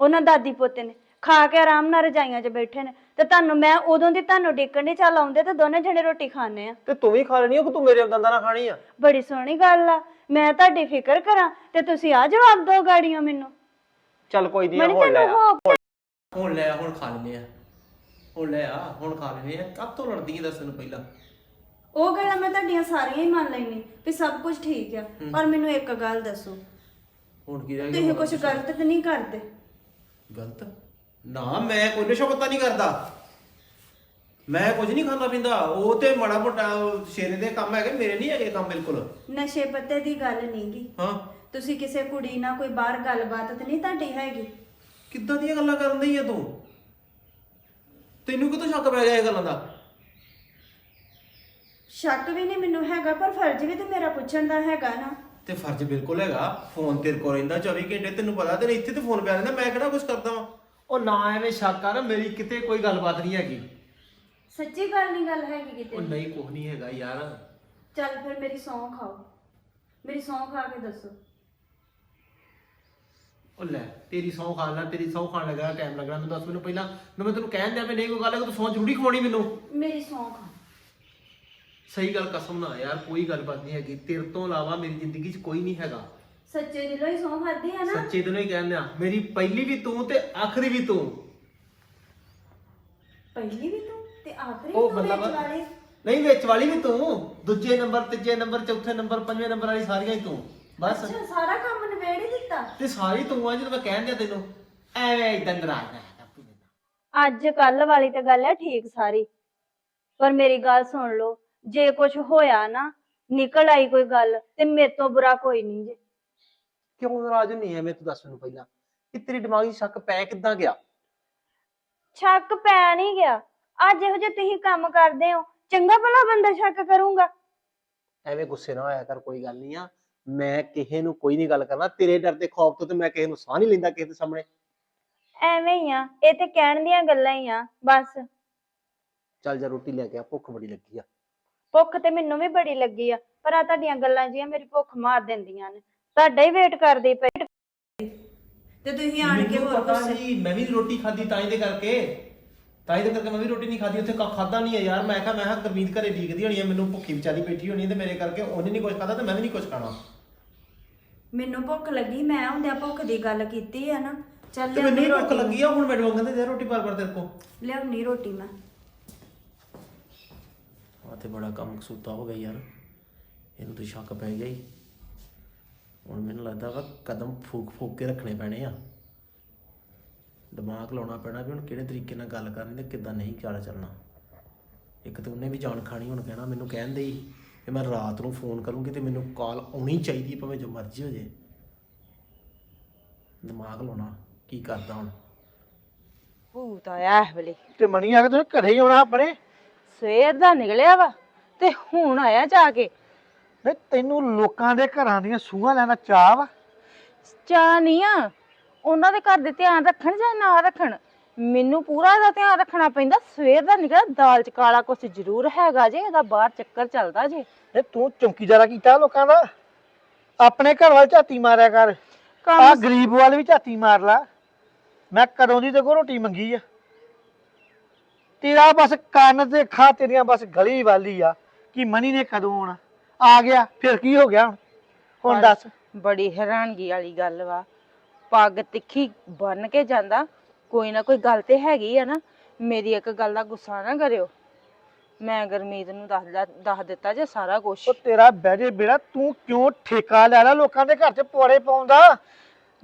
ਉਹਨਾਂ ਦਾਦੀ ਪੋਤੇ ਨੇ। ਖਾ ਕੇ ਆਰਾਮ ਨਾਲ ਰਜਾਈਆਂ 'ਚ ਬੈਠੇ ਨੇ। ਤੇ ਤੁਹਾਨੂੰ ਮੈਂ ਉਦੋਂ ਦੀ ਤੁਹਾਨੂੰ ਡਿੱਕਣ ਨਹੀਂ ਚੱਲ ਆਉਂਦੇ ਤੇ ਦੋਨੇ ਜਣੇ ਰੋਟੀ ਖਾਣੇ ਆ। ਤੇ ਤੂੰ ਵੀ ਖਾ ਲੈਣੀ ਆ ਕਿ ਤੂੰ ਮੇਰੇ ਦੰਦਾਂ ਨਾਲ ਖਾਣੀ ਆ। ਬੜੀ ਸੋਹਣੀ ਗੱਲ ਆ। ਮੈਂ ਤੁਹਾਡੀ ਫਿਕਰ ਕਰਾਂ ਤੇ ਤੁਸੀਂ ਆ ਜਵਾਬ ਦਿਓ ਗਾੜੀਆਂ ਮੈਨੂੰ। ਚੱਲ ਕੋਈ ਨਹੀਂ ਮਣੀ ਹੁਣ ਲੈ ਤੈਨੂੰ ਆ ਹੋ ਹੁਣ ਲੈ ਆ, ਹੁਣ ਖਾ ਲੈਨੇ ਆ। ਹੁਣ ਲੈ ਆ ਹੁਣ ਖਾ ਲੈਨੇ ਆ। ਕਦ ਤੋਂ ਲੜਦੀ ਦੱਸ ਤੈਨੂੰ ਪਹਿਲਾਂ? ਉਹ ਗੱਲਾਂ ਮੈਂ ਤੁਹਾਡੀਆਂ ਸਾਰੀਆਂ ਹੀ ਮੰਨ ਲੈਣੀ ਵੀ ਸਭ ਕੁਝ ਠੀਕ ਆ ਪਰ ਮੈਨੂੰ ਇੱਕ ਗੱਲ ਦੱਸੋ। ਹੁਣ ਕੀ ਰਹਿ ਤੁਸੀਂ ਗਿਆ ਕੁਝ ਗਲਤ ਤੇ ਨਹੀਂ ਕਰਦੇ। ਗਲਤ? ਨਾ ਮੈਂ ਕੋਈ ਨਸ਼ਾ ਪੱਤਾ ਨਹੀਂ ਕਰਦਾ। ਮੈਂ ਕੁਝ ਨਹੀਂ ਖਾਂਦਾ ਪੀਂਦਾ। ਉਹ ਤੇ ਮਾੜਾ ਮੋਟਾ ਸ਼ੇਰੇ ਦੇ ਕੰਮ ਹੈਗੇ ਮੇਰੇ ਨਹੀਂ ਹੈਗੇ ਕੰਮ ਬਿਲਕੁਲ। ਨਸ਼ੇ ਪੱਤੇ ਦੀ ਗੱਲ ਨਹੀਂਗੀ ਹਾਂ। ਤੁਸੀਂ ਕਿਸੇ ਕੁੜੀ ਨਾਲ ਕੋਈ ਬਾਹਰ ਗੱਲਬਾਤ ਤੇ ਨਹੀਂ ਤੁਹਾਡੀ ਹੈਗੀ? ਕਿੱਦਾਂ ਦੀਆਂ ਗੱਲਾਂ ਕਰਨ ਦਈ ਆ ਤੂੰ? ਤੈਨੂੰ ਕਿਤੋਂ ਸ਼ੱਕ ਪੈ ਗਿਆ ਇਹ ਗੱਲਾਂ ਦਾ? ਸ਼ੱਕ ਵੀ ਨਹੀਂ ਮੈਨੂੰ ਹੈਗਾ ਪਰ ਫਰਜ਼ ਵੀ ਤੇ ਮੇਰਾ ਪੁੱਛਣ ਦਾ ਹੈਗਾ ਨਾ। ਤੇ ਫਰਜ਼ ਬਿਲਕੁਲ ਹੈਗਾ। ਫੋਨ ਤੇਰੇ ਕੋਲ ਰਹਿੰਦਾ 24 ਘੰਟੇ ਤੈਨੂੰ ਪਤਾ ਤੇ ਇੱਥੇ ਤੇ ਫੋਨ ਪਿਆ ਰਹਿੰਦਾ ਮੈਂ ਕਿਹੜਾ ਕੁਝ ਕਰਦਾ ਵਾਂ? ਉਹ ਨਾ ਐਵੇਂ ਸ਼ੱਕ ਕਰ ਮੇਰੀ ਕਿਤੇ ਕੋਈ ਗੱਲਬਾਤ ਨਹੀਂ ਹੈਗੀ। ਸੱਚੀ ਗੱਲ ਨਹੀਂ ਗੱਲ ਹੈਗੀ ਉਹ ਕਿਤੇ ਨਹੀਂ ਕੁਝ ਨਹੀਂ ਹੈਗਾ ਯਾਰ। ਚੱਲ ਫਿਰ ਮੇਰੀ ਸੌਂ ਖਾਓ। ਮੇਰੀ ਸੌਂ ਖਾ ਕੇ ਦੱਸੋ। ਉਹ ਲੈ ਤੇਰੀ ਸੌ ਖਾਣ ਨਾਲ ਤੇਰੀ ਸੌ ਖਾਣ ਲੱਗਾ ਟਾਈਮ ਲੱਗਣਾ। ਮੈਨੂੰ ਦੱਸ ਮੈਨੂੰ ਪਹਿਲਾਂ ਨਾ ਮੈਂ ਤੈਨੂੰ ਕਹਿਣ ਦਿਆਂ ਵੀ ਨਹੀਂ ਕੋਈ ਗੱਲ ਹੈ ਤੂੰ ਸੌ ਜ਼ਰੂਰੀ ਖਵਾਉਣੀ ਮੈਨੂੰ। ਮੇਰੀ ਸੌਂ ਖਾ। ਸਹੀ ਗੱਲ ਕਸਮ ਨਾ ਯਾਰ ਕੋਈ ਗੱਲਬਾਤ ਨਹੀਂ ਹੈਗੀ। ਤੇਰੇ ਤੋਂ ਇਲਾਵਾ ਮੇਰੀ ਜ਼ਿੰਦਗੀ 'ਚ ਕੋਈ ਨਹੀਂ ਹੈਗਾ। ਸੱਚੇ ਦਿਲੋਂ ਹੀ ਸੌਂ ਖਾਦੀ ਆ ਨਾ। ਸੱਚੇ ਦਿਲੋਂ ਹੀ ਕਹਿੰਦੇ ਆ ਮੇਰੀ ਪਹਿਲੀ ਵੀ ਤੂੰ ਤੇ ਆਖਰੀ ਵੀ ਤੂੰ। ਪਹਿਲੀ ਵੀ ਤੂੰ ਤੇ ਆਖਰੀ ਉਹ ਤੂੰ ਬੰਦਾ ਵਿੱਚ ਵਾਲੀ? ਨਹੀਂ ਵਿੱਚ ਵਾਲੀ ਵੀ ਤੂੰ। ਦੂਜੇ ਨੰਬਰ ਤੀਜੇ ਨੰਬਰ ਚੌਥੇ ਨੰਬਰ ਪੰਜਵੇਂ ਨੰਬਰ ਵਾਲੀ ਸਾਰੀਆਂ ਹੀ ਤੂੰ। ਬਸ। ਅੱਛਾ ਸਾਰਾ ਕੰਮ ਨਿਬੇੜ ਹੀ ਦਿੱਤਾ। ਤੇ ਸਾਰੀ ਤੂੰ ਆ ਜਦੋਂ ਮੈਂ ਕਹਿਣ ਦਿਆਂ ਤੈਨੂੰ ਐਵੇਂ ਇਦਾਂ ਨਰਾਜ਼ ਨਾ ਹੈਗਾ ਤੂੰ ਮੇਰੇ ਨਾਲ। ਅੱਜ ਕੱਲ ਵਾਲੀ ਤੇ ਗੱਲ ਹੈ ਠੀਕ ਸਾਰੀ। ਪਰ ਮੇਰੀ ਗੱਲ ਸੁਣ ਲਓ ਜੇ ਕੁਝ ਹੋਇਆ ਨਾ ਨਿਕਲ ਆਈ ਕੋਈ ਗੱਲ ਤੇ ਮੇਰੇ ਤੋਂ ਬੁਰਾ ਕੋਈ ਨਹੀਂ ਜੇ। ਕਿਉਂ ਨਾਰਾਜ਼ ਨਹੀਂ ਐਵੇਂ ਤੂੰ ਦੱਸ ਮੈਨੂੰ ਪਹਿਲਾਂ ਕਿ ਤੇਰੇ ਦਿਮਾਗ 'ਚ ਸ਼ੱਕ ਪੈ ਕਿੱਦਾਂ ਗਿਆ? ਸ਼ੱਕ ਪੈ ਨਹੀਂ ਗਿਆ। ਅੱਜ ਇਹੋ ਜੇ ਤੁਸੀਂ ਕੰਮ ਕਰਦੇ ਹੋ ਚੰਗਾ ਭਲਾ ਬੰਦਾ ਸ਼ੱਕ ਕਰੂੰਗਾ। ਐਵੇਂ ਗੁੱਸੇ ਨਾ ਹੋਇਆ ਕਰ ਕੋਈ ਗੱਲ ਨਹੀਂ ਆ। ਮੈਂ ਕਿਸੇ ਨੂੰ ਕੋਈ ਨਹੀਂ ਗੱਲ ਕਰਨਾ ਤੇਰੇ ਡਰ ਦੇ ਖੌਫ ਤੋਂ ਤੇ ਮੈਂ ਕਿਸੇ ਨੂੰ ਸਾਹ ਨਹੀਂ ਲੈਂਦਾ ਕਿਸੇ ਦੇ ਸਾਹਮਣੇ। ਐਵੇਂ ਹੀ ਆ ਇਹ ਤੇ ਕਹਿਣ ਦੀਆਂ ਗੱਲਾਂ ਹੀ ਆ ਬਸ। ਚੱਲ ਜਾ ਰੋਟੀ ਲੈ ਕੇ ਆ ਭੁੱਖ ਬੜੀ ਲੱਗੀ ਆ। ਭੁੱਖ ਤੇ ਮੈਨੂੰ ਵੀ ਬੜੀ ਲੱਗੀ ਆ ਪਰ ਆ ਤੁਹਾਡੀਆਂ ਗੱਲਾਂ ਜੀਆਂ ਮੇਰੀ ਭੁੱਖ ਮਾਰ ਦਿੰਦੀਆਂ ਨੇ। ਤੁਹਾਡਾ ਹੀ ਵੇਟ ਕਰਦੀ ਪਈ। ਤੇ ਤੁਸੀਂ ਆਣ ਕੇ ਮੈਨੂੰ ਹੋਰ ਪਤਾ ਕੁਛ ਸੀ ਮੈਂ ਵੀ ਰੋਟੀ ਖਾਧੀ ਤਾਂ ਹੀ ਦੇ ਕਰਕੇ। ਤਾਂ ਹੀ ਦੇ ਕਰਕੇ ਮੈਂ ਵੀ ਰੋਟੀ ਨਹੀਂ ਖਾਧੀ ਉੱਥੇ ਕਾ ਖਾਦਾ ਨਹੀਂ ਹੈ ਯਾਰ। ਮੈਂ ਕਿਹਾ ਮੈਂ ਕਿਹਾ ਗੁਰਮੀਤ ਘਰੇ ਡੀਕਦੀ ਹੋਣੀ ਹੈ ਮੈਨੂੰ ਭੁੱਖੀ ਵਿਚਾਰੀ ਬੈਠੀ ਹੋਣੀ ਹੈ ਤੇ ਮੇਰੇ ਕਰਕੇ ਉਹਨੇ ਨਹੀਂ ਕੁਝ ਖਾਦਾ ਤੇ ਮੈਂ ਵੀ ਨਹੀਂ ਕੁਝ ਖਾਣਾ। ਮੈਨੂੰ ਭੁੱਖ ਲੱਗੀ ਮੈਂ ਹੁੰਦਿਆਂ ਭੁੱਖ ਦੀ ਗੱਲ ਕੀਤੀ ਆ ਨਾ। ਚੱਲ ਤੇ ਮੈਨੂੰ ਲਿਆਉਣੀ ਵੀ ਭੁੱਖ ਰੋਟੀ ਲੱਗੀ ਆ ਹੁਣ ਮੈਨੂੰ ਕਹਿੰਦੇ ਦੇ ਰੋਟੀ ਪਰ ਪਰ ਤੇਰੇ ਕੋ ਲਿਆਉਣੀ ਰੋਟੀ ਮੈਂ। ਆ ਤੇ ਬੜਾ ਕੰਮ ਕਸੂਤਾ ਹੋ ਗਿਆ ਯਾਰ। ਇਹਨੂੰ ਤੇ ਸ਼ੱਕ ਪੈ ਗਿਆ ਹੀ। ਹੁਣ ਮੈਨੂੰ ਲੱਗਦਾ ਵਾ ਕਦਮ ਫੂਕ ਫੂਕ ਕੇ ਰੱਖਣੇ ਪੈਣੇ ਆ। ਦਿਮਾਗ ਲਾਉਣਾ ਪੈਣਾ ਵੀ ਹੁਣ ਕਿਹੜੇ ਤਰੀਕੇ ਨਾਲ ਗੱਲ ਕਰਨੀ ਤੇ ਕਿੱਦਾਂ ਨਹੀਂ ਚੱਲ ਚੱਲਣਾ। ਇੱਕ ਤੇ ਉਹਨੇ ਵੀ ਜਾਣ ਖਾਣੀ ਹੁਣ ਕਹਿਣਾ ਮੈਨੂੰ ਕਹਿੰਦੇ ਹੀ ਕਿ ਮੈਂ ਰਾਤ ਨੂੰ ਫੋਨ ਕਰੂੰਗੀ ਤੇ ਮੈਨੂੰ ਕਾਲ ਆਉਣੀ ਚਾਹੀਦੀ ਭਾਵੇਂ ਜੋ ਮਰਜ਼ੀ ਹੋ ਜੇ। ਦਿਮਾਗ ਲਾਉਣਾ ਕੀ ਕਰਦਾ ਹੁਣ? ਭੂਤ ਆਇਆ ਇਸ ਵੇਲੇ। ਤੇ ਮਣੀ ਆ ਕੇ ਤੁਸੀਂ ਘਰੇ ਹੀ ਆਉਣਾ ਆਪਣੇ? ਸਵੇਰ ਦਾ ਨਿਕਲਿਆ ਵਾ ਤੇ ਹੁਣ ਆਇਆ ਜਾ ਕੇ। ਨਹੀਂ ਤੈਨੂੰ ਲੋਕਾਂ ਦੇ ਘਰਾਂ ਦੀਆਂ ਸੂਹਾਂ ਲੈਣ ਚਾਹ ਵਾ? ਚਾਹ ਨਹੀਂ ਆ। ਉਹਨਾਂ ਦੇ ਘਰ ਦੇ ਧਿਆਨ ਰੱਖਣ ਜਾਂ ਨਾ ਰੱਖਣ? ਮੈਨੂੰ ਪੂਰਾ ਇਹਦਾ ਧਿਆਨ ਰੱਖਣਾ ਪੈਂਦਾ। ਸਵੇਰ ਦਾ ਨਿਕਲਿਆ ਦਾਲ ਚ ਕਾਲਾ ਕੁਛ ਜ਼ਰੂਰ ਹੈਗਾ ਜੇ ਇਹਦਾ ਬਾਹਰ ਚੱਕਰ ਚੱਲਦਾ ਜੇ। ਇਹ ਤੂੰ ਚੌਂਕੀਦਾਰਾ ਕੀਤਾ ਲੋਕਾਂ ਦਾ? ਆਪਣੇ ਘਰ ਵੱਲ ਝਾਤੀ ਮਾਰਿਆ ਕਰ। ਆ ਕੰਮ ਗਰੀਬ ਵੱਲ ਵੀ ਝਾਤੀ ਮਾਰ ਲਾ। ਮੈਂ ਕਦੋਂ ਦੀ ਤੇ ਕੋ ਰੋਟੀ ਮੰਗੀ ਆ? ਤੇਰਾ ਬਸ ਕੰਨ ਤੇ ਖਾ ਤੇਰੀਆਂ ਬਸ ਗਲੀ ਵਾਲੀ ਆ। ਕਿ ਮਨੀ ਨੇ ਕਦੋਂ ਆਉਣਾ? ਆ ਗਿਆ ਫਿਰ ਕੀ ਹੋ ਗਿਆ ਹੁਣ? ਦੱਸ। ਬੜੀ ਹੈਰਾਨਗੀ ਵਾਲੀ ਗੱਲ ਵਾ। ਪੱਗ ਤਿੱਖੀ ਬੰਨ ਕੇ ਜਾਂਦਾ ਕੋਈ ਨਾ ਕੋਈ ਗੱਲ ਤੇ ਹੈਗੀ ਆ ਨਾ। ਮੇਰੀ ਇੱਕ ਗੱਲ ਦਾ ਗੁੱਸਾ ਨਾ ਕਰਿਓ। ਮੈਂ ਗਰਮੀਤ ਨੂੰ ਦੱਸ ਦਾ- ਦੱਸ ਦਿੱਤਾ ਜੇ ਸਾਰਾ ਕੁਝ ਉਹ ਤੇਰਾ ਬਹਿਜੇ ਬੇੜਾ ਤੂੰ ਕਿਉਂ ਠੇਕਾ ਲੈ ਲਿਆ ਲੋਕਾਂ ਦੇ ਘਰ 'ਚ ਪੁਆੜੇ ਪਾਉਂਦਾ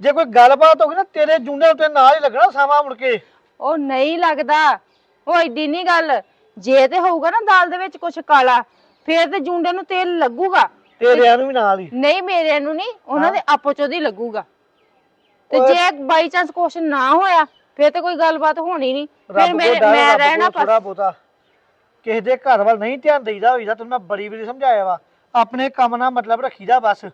ਜੇ ਕੋਈ ਗੱਲਬਾਤ ਹੋ ਗਈ ਨਾ ਤੇਰੇ ਜੁੰਡੇ ਉੱਤੇ ਨਾਲ ਹੀ ਲੱਗਣਾ ਸਾਵਾ ਮੁੜ ਕੇ। ਉਹ ਨਹੀਂ ਲੱਗਦਾ। ਉਹ ਐਡੀ ਨਹੀਂ ਗੱਲ। ਜੇ ਤੇ ਹੋਊਗਾ ਨਾ ਦਾਲ ਦੇ ਵਿੱਚ ਕੁਝ ਕਾਲਾ ਫੇਰ ਤੇ ਜੂੰਡੇ ਨੂੰ ਤੇਲ ਲੱਗੂਗਾ। ਤੇਰਿਆਂ ਨੂੰ ਵੀ ਨਾਲ ਹੀ। ਨਹੀਂ ਮੇਰੇ ਨੂੰ ਨਹੀਂ ਉਹਨਾਂ ਦੇ ਆਪੋ ਚੋਂ ਦੀ ਲੱਗੂਗਾ। ਤੇ। ਜੇ ਬਾਈ ਚਾਂਸ ਕੁਛ ਨਾ ਹੋਇਆ ਫੇਰ ਤੇ ਕੋਈ ਗੱਲਬਾਤ ਹੋਣੀ ਨਹੀਂ। ਫਿਰ ਮੈਂ ਮੈਂ ਰਹਿਣਾ ਥੋੜਾ ਬਹੁਤਾ। ਕਿਸੇ ਦੇ ਘਰ ਵੱਲ ਨਹੀਂ ਧਿਆਨ ਦੇਈਦਾ ਹੋਈਦਾ ਤੈਨੂੰ ਮੈਂ ਬੜੀ ਬੜੀ ਸਮਝਾਇਆ ਵਾ। ਆਪਣੇ ਕੰਮ ਨਾਲ ਮਤਲਬ ਰੱਖੀਦਾ ਬਸ।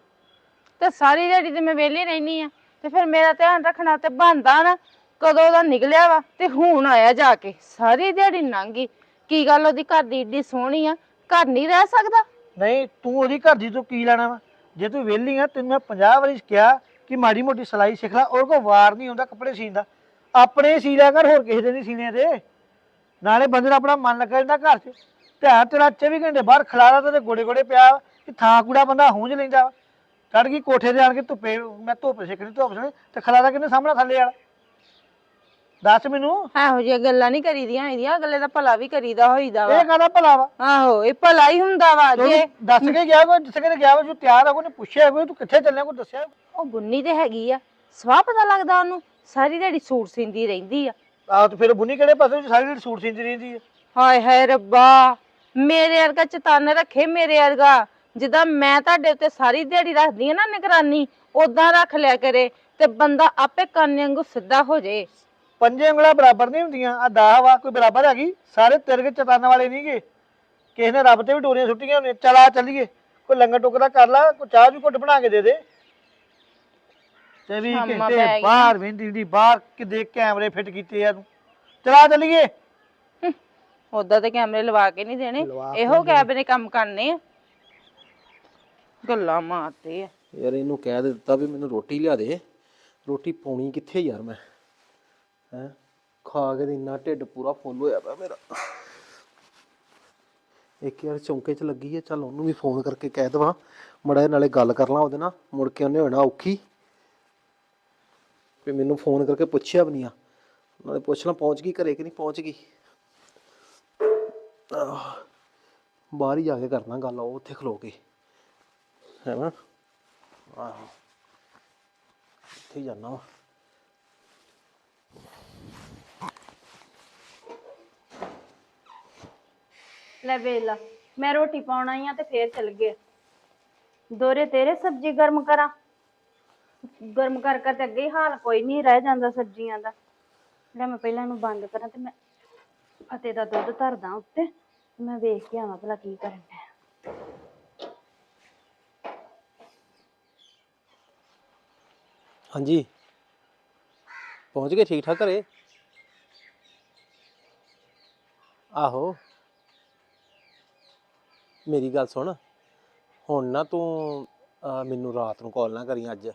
ਤੇ ਸਾਰੀ ਦਿਹਾੜੀ ਤੇ ਮੈਂ ਵਿਹਲੀ ਰਹਿਣੀ ਆ ਤੇ ਫਿਰ ਮੇਰਾ ਧਿਆਨ ਰੱਖਣਾ ਤੇ ਬਣਦਾ ਨਾ ਕਦੋਂ ਦਾ ਨਿਕਲਿਆ ਵਾ ਤੇ ਹੁਣ ਆਇਆ ਜਾ ਕੇ। ਸਾਰੀ ਦਿਹਾੜੀ ਲੰਘ ਗਈ ਕੀ ਗੱਲ ਉਹਦੀ ਘਰ ਦੀ ਏਡੀ ਸੋਹਣੀ ਆ ਘਰ ਨਹੀਂ ਰਹਿ ਸਕਦਾ? ਨਹੀਂ, ਤੂੰ ਉਹਦੀ ਘਰ ਦੀ ਤੋਂ ਕੀ ਲੈਣਾ ਵਾ? ਜੇ ਤੂੰ ਵਿਹਲੀ ਆ, ਤੈਨੂੰ ਮੈਂ 50 ਵਾਰੀ ਕਿਹਾ ਕਿ ਮਾੜੀ ਮੋਟੀ ਸਿਲਾਈ ਸਿੱਖ ਲੈ ਉਹ ਕੋ ਵਾਰ ਨਹੀਂ ਹੁੰਦਾ ਕੱਪੜੇ ਸੀਨ ਦਾ। ਆਪਣੇ ਸੀ ਲਿਆ ਕਰ, ਹੋਰ ਕਿਸੇ ਦੇ ਨਹੀਂ ਸੀਨੇ ਤੇ ਨਾਲੇ ਬੰਦੇ ਦਾ ਆਪਣਾ ਮਨ ਲੱਗਾ ਜਾਂਦਾ ਘਰ 'ਚ। ਧਿਆਨ ਤੇਰਾ 24 ਘੰਟੇ ਬਾਹਰ ਖਲਾਰਾ ਤੇ ਗੋੜੇ ਗੋੜੇ ਪਿਆ ਵਾ, ਕਿ ਥਾਂ ਕੂੜਾ ਬੰਦਾ ਹੂੰਝ ਲੈਂਦਾ ਵਾ। ਕੱਢ ਗਈ ਕੋਠੇ ਤੇ ਆਣ ਕੇ ਧੁੱਪੇ, ਮੈਂ ਧੁੱਪ ਸਿੱਖਣੀ ਧੁੱਪ ਸਿੱਖਣੀ, ਤੇ ਖਲਾਰਾ ਕਿੰਨੇ ਸਾਹਮਣਾ ਥੱਲੇ ਵਾਲਾ। ਦੱਸ ਮੈਨੂੰ। ਇਹੋ ਜਿਹੀਆਂ ਗੱਲਾਂ ਨਹੀਂ ਕਰੀਦੀਆਂ ਇਹਦੀਆਂ ਅਗਲੇ ਦਾ ਭਲਾ ਵੀ ਕਰੀਦਾ ਹੋਈਦਾ ਵਾ। ਇਹ ਕਾਹਦਾ ਭਲਾ ਵਾ? ਆਹੋ ਇਹ ਭਲਾ ਹੀ ਹੁੰਦਾ ਵਾ ਤੂੰ ਜੇ। ਦੱਸ ਕੇ ਗਿਆ ਕੋਈ ਜਿੱਥੇ ਕਿਤੇ ਗਿਆ ਵਾ ਜੋ ਤਿਆਰ ਆ ਕੋਈ ਨੇ ਪੁੱਛਿਆ ਕੋਈ ਤੂੰ ਕਿੱਥੇ ਚੱਲਿਆ ਕੋਈ ਦੱਸਿਆ ਉਹ ਗੁੰਨੀ ਤੇ ਹੈਗੀ ਆ। ਸਵਾਹ ਪਤਾ ਲੱਗਦਾ ਉਹਨੂੰ ਸਾਰੀ ਦਿਹਾੜੀ ਸੂਟ ਸੀਂਦੀ ਰਹਿੰਦੀ ਆ। ਆਹ ਤੇ ਫਿਰ ਬੁੰਨੀ ਕਿਹੜੇ ਪਾਸੇ ਵਿੱਚ ਸਾਰੀ ਜਿਹੜੀ ਸੂਟ ਸਿੰਦੀ ਰਹਿੰਦੀ ਹੈ ਹਾਏ ਹਾਏ ਰੱਬਾ ਮੇਰੇ ਵਰਗਾ ਚਤਨ ਰੱਖੇ ਮੇਰੇ ਵਰਗਾ। ਜਿੱਦਾਂ ਮੈਂ ਤੁਹਾਡੇ ਉੱਤੇ ਸਾਰੀ ਦਿਹਾੜੀ ਰੱਖਦੀ ਆ ਨਾ ਨਿਗਰਾਨੀ ਉਦਾਂ ਰੱਖ ਲਿਆ ਕਰੇ ਤੇ ਬੰਦਾ ਆਪੇ ਕੰਨ ਵਾਂਗੂ ਸਿੱਧਾ ਹੋ ਜੇ। ਪੰਜੇ ਉਂਗਲਾਂ ਬਰਾਬਰ ਨਹੀਂ ਹੁੰਦੀਆਂ ਆ ਦਾਹ ਵਾ ਕੋਈ ਬਰਾਬਰ ਹੈਗੀ ਸਾਰੇ ਤੇਰੇ ਕੇ ਚਤਾਨ ਵਾਲੇ ਨਹੀਂਗੇ ਕਿਸੇ ਨੇ ਰੱਬ ਤੇ ਵੀ ਡੋਰੀਆਂ ਸੁੱਟੀਆਂ ਹੁੰਦੀਆਂ ਚਲਾ ਚੱਲੀਏ ਕੋਈ ਲੰਗਰ ਟੁਕੜਾ ਕਰ ਲਾ ਕੋਈ ਚਾਹ ਵੀ ਘੁੱਟ ਬਣਾ ਕੇ ਦੇ ਦੇ। ਸ਼ਾਮਾਂ ਘੰਟੇ ਪੈ ਗਈਆਂ। ਬਾਹਰ ਵਿੰਦੀ ਦੀ ਬਾਹਰ ਕਿਦੇ ਕੈਮਰੇ ਫਿੱਟ ਕੀਤੇ ਆ ਤੂੰ। ਚਲਾ ਚੱਲੀਏ। ਉਦਾਂ ਤੇ ਕੈਮਰੇ ਲਵਾ ਕੇ ਨਹੀਂ ਦੇਣੇ ਇਹੋ ਕੈਬ ਨੇ ਕੰਮ ਕਰਨੇ ਆ। ਗੱਲਾਂ ਮਾਰਦੇ ਆ। ਯਾਰ ਇਹਨੂੰ ਕਹਿ ਦਿੱਤਾ ਵੀ ਮੈਨੂੰ ਰੋਟੀ ਲਿਆ ਦੇ। ਰੋਟੀ ਪਾਉਣੀ ਕਿੱਥੇ ਯਾਰ ਮੈਂ? ਹੈ? ਖਾ ਕੇ ਤੇ ਇੰਨਾ ਢਿੱਡ ਪੂਰਾ ਫੁੱਲ ਹੋਇਆ ਪਿਆ ਮੇਰਾ। ਇੱਕ ਯਾਰ ਚੌਂਕੇ 'ਚ ਲੱਗੀ ਹੈ ਚੱਲ ਉਹਨੂੰ ਵੀ ਫੋਨ ਕਰਕੇ ਕਹਿ ਦਵਾਂ। ਮੜਾ ਨਾਲੇ ਗੱਲ ਕਰ ਲਾਂ ਉਹਦੇ ਨਾਲ ਮੁੜ ਕੇ ਉਹਨੇ ਹੋਣਾ ਔਖੀ। ਵੀ ਮੈਨੂੰ ਫੋਨ ਕਰਕੇ ਪੁੱਛਿਆ ਵੀ ਨਹੀਂ ਆ। ਨਾਲੇ ਪੁੱਛ ਲਾਂ ਪਹੁੰਚ ਗਈ ਘਰੇ ਕਿ ਨਹੀਂ ਪਹੁੰਚ ਗਈ। ਆਹ, ਬਾਹਰ ਹੀ ਜਾ ਕੇ ਕਰਨਾ ਗੱਲ ਉਹ ਉੱਥੇ ਖਲੋ ਕੇ ਹੈ ਨਾ? ਆਹੋ। ਇੱਥੇ ਜਾਣਾ ਵਾ। ਲੈ ਵੇਲਾ ਮੈਂ ਰੋਟੀ ਪਾਉਣਾ ਹੀ ਆ ਤੇ ਫੇਰ ਚਲ ਗਏ। ਦੋਰੇ ਤੇਰੇ ਸਬਜ਼ੀ ਗਰਮ ਕਰਾਂ। ਗਰਮ ਕਰ ਕਰ ਤੇ ਅੱਗੇ ਹੀ ਹਾਲ ਕੋਈ ਨਹੀਂ, ਰਹਿ ਜਾਂਦਾ ਸਬਜ਼ੀਆਂ ਦਾ। ਲੈ ਮੈਂ ਪਹਿਲਾਂ ਇਹਨੂੰ ਬੰਦ ਕਰਾਂ ਤੇ ਮੈਂ ਫਤੇ ਦਾ ਦੁੱਧ ਧਰਦਾ ਉੱਤੇ, ਮੈਂ ਵੇਖ ਕੇ ਆਵਾਂ ਭਲਾ ਕੀ ਕਰਨ ਹੈ ਹਾਂਜੀ। ਪਹੁੰਚ ਗਏ ਠੀਕ ਠਾਕ ਘਰੇ? ਆਹੋ। ਮੇਰੀ ਗੱਲ ਸੁਣ। ਹੁਣ ਨਾ ਤੂੰ ਅਹ, ਮੈਨੂੰ ਰਾਤ ਨੂੰ ਕਾਲ ਨਾ ਕਰੀ ਅੱਜ।